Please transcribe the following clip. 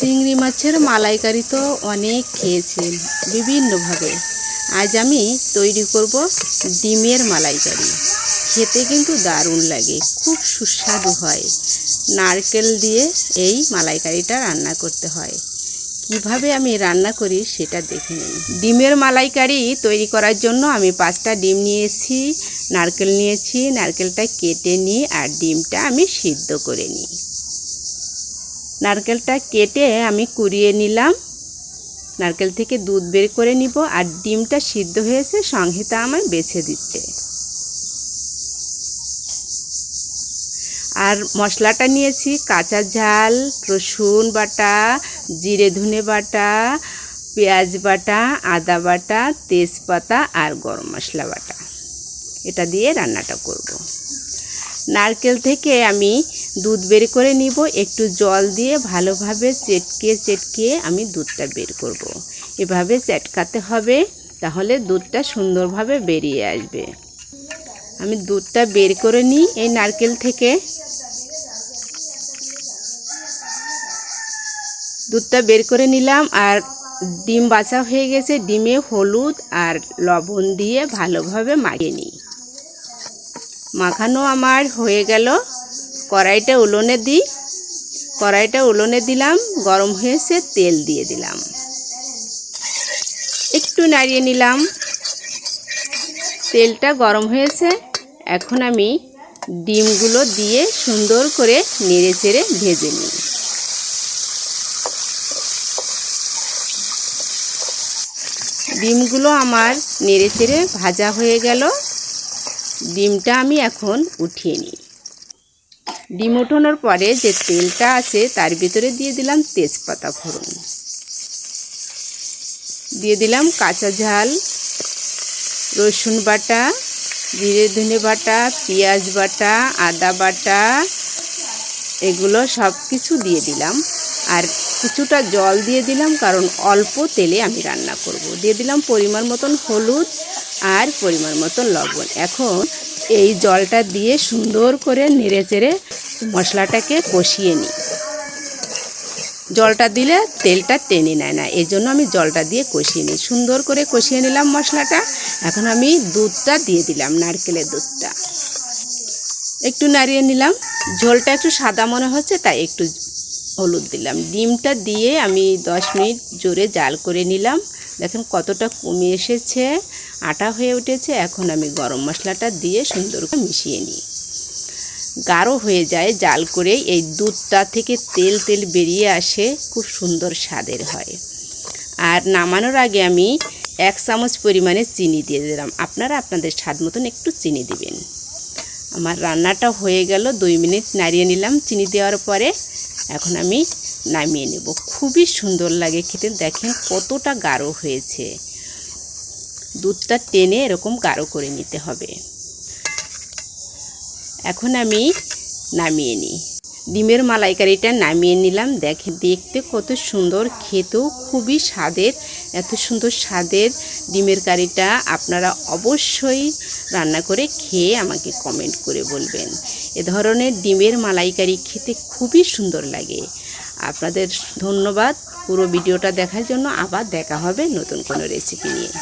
চিংড়ি মাছের মালাইকারি তো অনেক খেয়েছেন বিভিন্নভাবে। আজ আমি তৈরি করব ডিমের মালাইকারি। খেতে কিন্তু দারুণ লাগে, খুব সুস্বাদু হয়। নারকেল দিয়ে এই মালাইকারিটা রান্না করতে হয়। কীভাবে আমি রান্না করি সেটা দেখে নিই ডিমের মালাইকারি তৈরি করার জন্য আমি পাঁচটা ডিম নিয়েছি, নারকেল নিয়েছি, নারকেলটা কেটে নিই আর ডিমটা আমি সিদ্ধ করে নিই। নারকেলটা কেটে আমি কুড়িয়ে নিলাম। নারকেল থেকে দুধ বের করে নিব আর ডিমটা সিদ্ধ হয়েছে, সংহিতা আমায় বেছে দিচ্ছে। আর মশলাটা নিয়েছি, কাঁচা ঝাল, রসুন বাটা, জিরে ধনে বাটা, পেঁয়াজ বাটা, আদা বাটা, তেজপাতা আর গরম মশলা বাটা। এটা দিয়ে রান্নাটা করব। নারকেল থেকে আমি দুধ বের করে নিব, একটু জল দিয়ে ভালোভাবে চেটকে চেটকে আমি দুধটা বের করব। এভাবে চেটকাতে হবে, তাহলে দুধটা সুন্দরভাবে বেরিয়ে আসবে। আমি দুধটা বের করে নিই এই নারকেল থেকে। দুধটা বের করে নিলাম, আর ডিম বাছা হয়ে গেছে। ডিমে হলুদ আর লবণ দিয়ে ভালোভাবে মাখিয়ে নিই। মাখানো আমার হয়ে গেল। কড়াইটা উলনে দিই। কড়াইটা উলনে দিলাম, গরম হয়েছে, তেল দিয়ে দিলাম। একটু নাড়িয়ে নিলাম। তেলটা গরম হয়েছে। এখন আমি ডিমগুলো দিয়ে সুন্দর করে নেড়ে চেড়ে ভেজে নিই। ডিমগুলো আমার নেড়ে চেড়ে ভাজা হয়ে গেল। ডিমটা আমি এখন উঠিয়ে নিই। ডিম উঠানোর পরে যে তেলটা আছে তার ভিতরে দিয়ে দিলাম তেজপাতা ফোড়ন। দিয়ে দিলাম কাঁচা ঝাল, রসুন বাটা, জিরে ধনে বাটা, পেঁয়াজ বাটা, আদা বাটা, এগুলো সব কিছু দিয়ে দিলাম। আর কিছুটা জল দিয়ে দিলাম কারণ অল্প তেলে আমি রান্না করব। দিয়ে দিলাম পরিমাণ মতন হলুদ আর পরিমাণ মতন লবণ। এখন এই জলটা দিয়ে সুন্দর করে নেড়ে চেড়ে মশলাটাকে কষিয়ে নিই। জলটা দিলে তেলটা টেনে নেয় না, এই জন্য আমি জলটা দিয়ে কষিয়ে নিই। সুন্দর করে কষিয়ে নিলাম মশলাটা, এখন আমি দুধটা দিয়ে দিলাম, নারকেলের দুধটা। একটু নাড়িয়ে নিলাম। ঝোলটা একটু সাদা মনে হচ্ছে, তাই একটু হলুদ দিলাম। ডিমটা দিয়ে আমি দশ মিনিট জোরে জাল করে নিলাম। দেখেন কতটা কমে এসেছে, আটা হয়ে উঠেছে। এখন আমি গরম মশলাটা দিয়ে সুন্দর করে মিশিয়ে নিই। গাঢ় হয়ে যায় জাল করে, এই দুধটা থেকে তেল তেল বেরিয়ে আসে, খুব সুন্দর স্বাদের হয়। আর নামানোর আগে আমি এক চামচ পরিমাণে চিনি দিয়ে দিলাম। আপনারা আপনাদের স্বাদ মতন একটু চিনি দিবেন। আমার রান্নাটা হয়ে গেল, দুই মিনিট নাড়িয়ে নিলাম। চিনি দেওয়ার পরে এখন আমি নামিয়ে নেব। খুবই সুন্দর লাগে খেতে। দেখেন কতটা গাঢ় হয়েছে। দুধটা টেনে এরকম গাঢ় করে নিতে হবে। এখন আমি নামিয়ে নিই। ডিমের মালাইকারিটা নামিয়ে নিলাম। দেখে দেখতে কত সুন্দর, খেতেও খুবই স্বাদের, এত সুন্দর স্বাদের ডিমের কারিটা। আপনারা অবশ্যই রান্না করে খেয়ে আমাকে কমেন্ট করে বলবেন। এ ধরনের ডিমের মালাইকারি খেতে খুবই সুন্দর লাগে। আপনাদের ধন্যবাদ। পুরো ভিডিওটা দেখার জন্য আবার দেখা হবে নতুন কোনো রেসিপি নিয়ে।